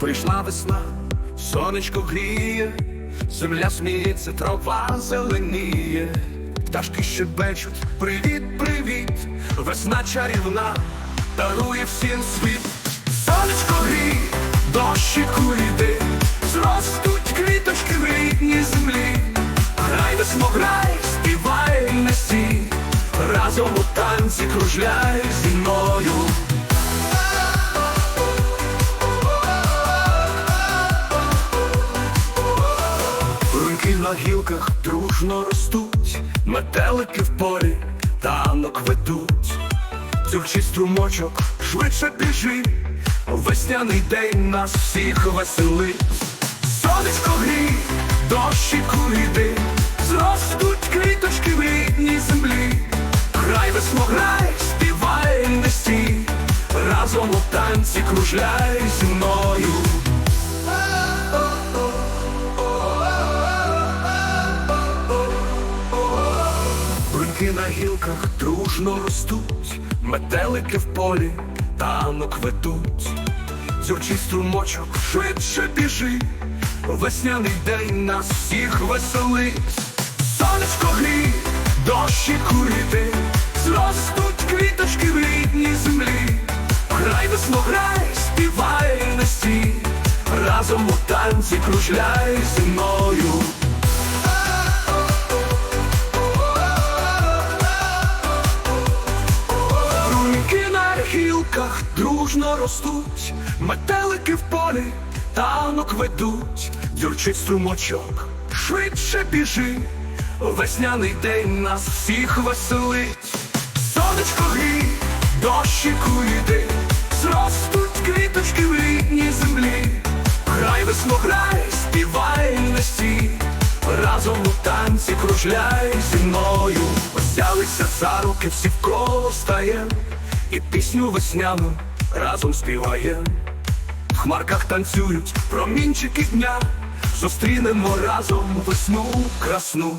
Прийшла весна, сонечко гріє, земля сміється, трава зеленіє, пташки щебечуть, привіт, привіт, весна чарівна, дарує всім світ. Сонечко гріє, дощику йди, зростуть квіточки в рідній землі. Грай весмо, грай, співай, не стій, разом у танці кружляй зі мною. На гілках дружно ростуть, метелики в полі танок ведуть. Дзюрчий струмочок швидше біжи, весняний день нас всіх веселить. Сонечко грій, дощику йди, зростуть квіточки в рідній землі. Грай весно, грай, співай, не разом у танці кружляй зі Бруньки на гілках дружно ростуть, метелики в полі танок ведуть. Дзюрчий струмочок швидше біжи, весняний день нас всіх веселить. Сонечко грій, дощику йди, зростуть квіточки в рідній землі. Грай весно, грай, співай, не стій, разом у танці кружляй зі мною. Дружно ростуть, метелики в полі танок ведуть, дзюрчить струмочок, швидше біжи, весняний день нас всіх веселить. Сонечко грій, дощику йди, зростуть квіточки в рідній землі. Грай весно, грай, співай, не стій, разом у танці кружляй зі мною. Взялися за руки, всі в коло стаєм, і пісню весняну разом співає, В хмарках танцюють промінчики дня, зустрінемо разом весну красну.